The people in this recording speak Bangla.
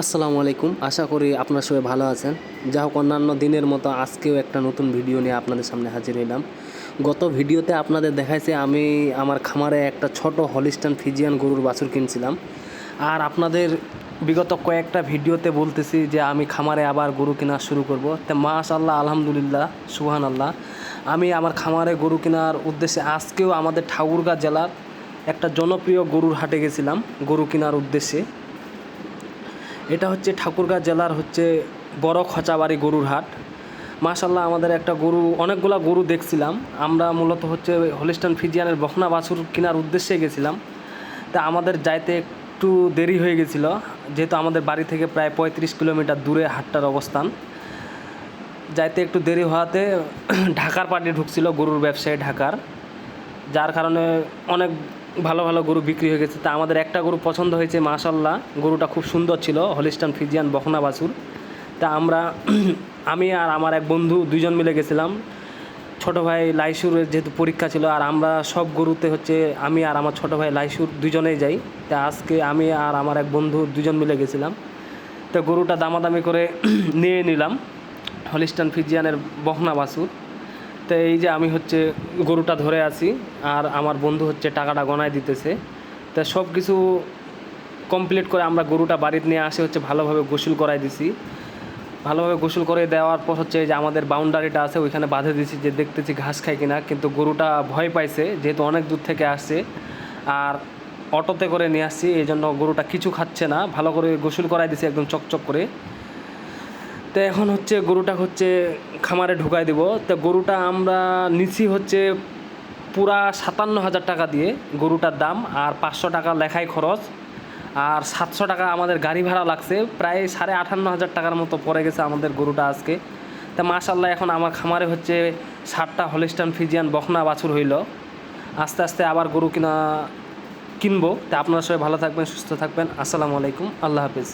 আসসালামু আলাইকুম। আশা করি আপনারা সবাই ভালো আছেন। যা হোক, অন্যান্য দিনের মতো আজকেও একটা নতুন ভিডিও নিয়ে আপনাদের সামনে হাজির হইলাম। গত ভিডিওতে আপনাদের দেখাইছে, আমি আমার খামারে একটা ছোট হলিস্টান ফিজিয়ান গরুর বাছুর কিনছিলাম। আর আপনাদের বিগত কয়েকটা ভিডিওতে বলতেছি যে, আমি খামারে আবার গরু কেনা শুরু করব। তো মাস আল্লাহ আলহামদুলিল্লাহ সুহান আল্লাহ আমি আমার খামারে গরু কেনার উদ্দেশ্যে আজকেও আমাদের ঠাকুরগাঁ জেলার একটা জনপ্রিয় গরুর হাটে গেছিলাম, গরু কেনার উদ্দেশ্যে। এটা হচ্ছে ঠাকুরগাঁ জেলার হচ্ছে বড় খচাবাড়ি গরুর হাট। মাশাল্লাহ আমাদের একটা গরু, অনেকগুলা গরু দেখছিলাম। আমরা মূলত হচ্ছে হলিস্টান ফিজিয়ানের বখনা বাছুর কেনার উদ্দেশ্যে গেছিলাম। তা আমাদের যাইতে একটু দেরি হয়ে গেছিল, যেহেতু আমাদের বাড়ি থেকে প্রায় পঁয়ত্রিশ কিলোমিটার দূরে হাটটার অবস্থান। যাইতে একটু দেরি হওয়াতে ঢাকার পার্টি ঢুকছিল গরুর ব্যবসায়ী ঢাকার, যার কারণে অনেক ভালো ভালো গরু বিক্রি হয়ে গেছে। তা আমাদের একটা গরু পছন্দ হয়েছে মাশাল্লাহ গরুটা খুব সুন্দর ছিল হলিস্টান ফিজিয়ান বখনা বাছুর। তা আমরা আমি আর আমার এক বন্ধু দুজন মিলে গেছিলাম। ছোট ভাই লাইসুরের যেহেতু পরীক্ষা ছিল, আর আমরা সব গরুতে হচ্ছে আমি আর আমার ছোট ভাই লাইসুর দুজনেই যাই। তা আজকে আমি আর আমার এক বন্ধু দুজন মিলে গেছিলাম। তো গরুটা দামাদামি করে নিয়ে নিলাম হলিস্টান ফিজিয়ানের বখনা বাছুর। তো এই যে আমি হচ্ছে গরুটা ধরে আছি, আর আমার বন্ধু হচ্ছে টাকাটা গনায় দিতেছে। তা সব কিছু কমপ্লিট করে আমরা গরুটা বাড়িতে নিয়ে আসে হচ্ছে ভালোভাবে গোসল করাই দিছি। ভালোভাবে গোসল করে দেওয়ার পর হচ্ছে যে আমাদের বাউন্ডারিটা আছে, ওইখানে বাঁধে দিছি যে দেখতেছি ঘাস খায় কিনা, কিন্তু গরুটা ভয় পাইছে, যেহেতু অনেক দূর থেকে আসছে। আর অটোতে করে নিয়ে আসছি, এই জন্য গরুটা কিছু খাচ্ছে না, ভালো করে গোসল করাই দিছি, একদম চকচক করে। তো এখন হচ্ছে গরুটা হচ্ছে খামারে ঢুকাই দেব। তো গরুটা আমরা নিছি হচ্ছে পুরা সাতান্ন হাজার টাকা দিয়ে গরুটার দাম আর পাঁচশো টাকা লেখাই খরচ। আর সাতশো টাকা আমাদের গাড়ি ভাড়া লাগছে। প্রায় সাড়ে আটান্ন হাজার টাকার মতো পড়ে গেছে আমাদের গরুটা আজকে। তা মাশাল্লাহ এখন আমার খামারে হচ্ছে ষাটটা হলিস্টান ফিজিয়ান বখনা বাছুর হইল। আস্তে আস্তে আবার গরু কিনা কিনবো। তা আপনারা সবাই ভালো থাকবেন, সুস্থ থাকবেন। আসসালামু আলাইকুম। আল্লাহ হাফিজ।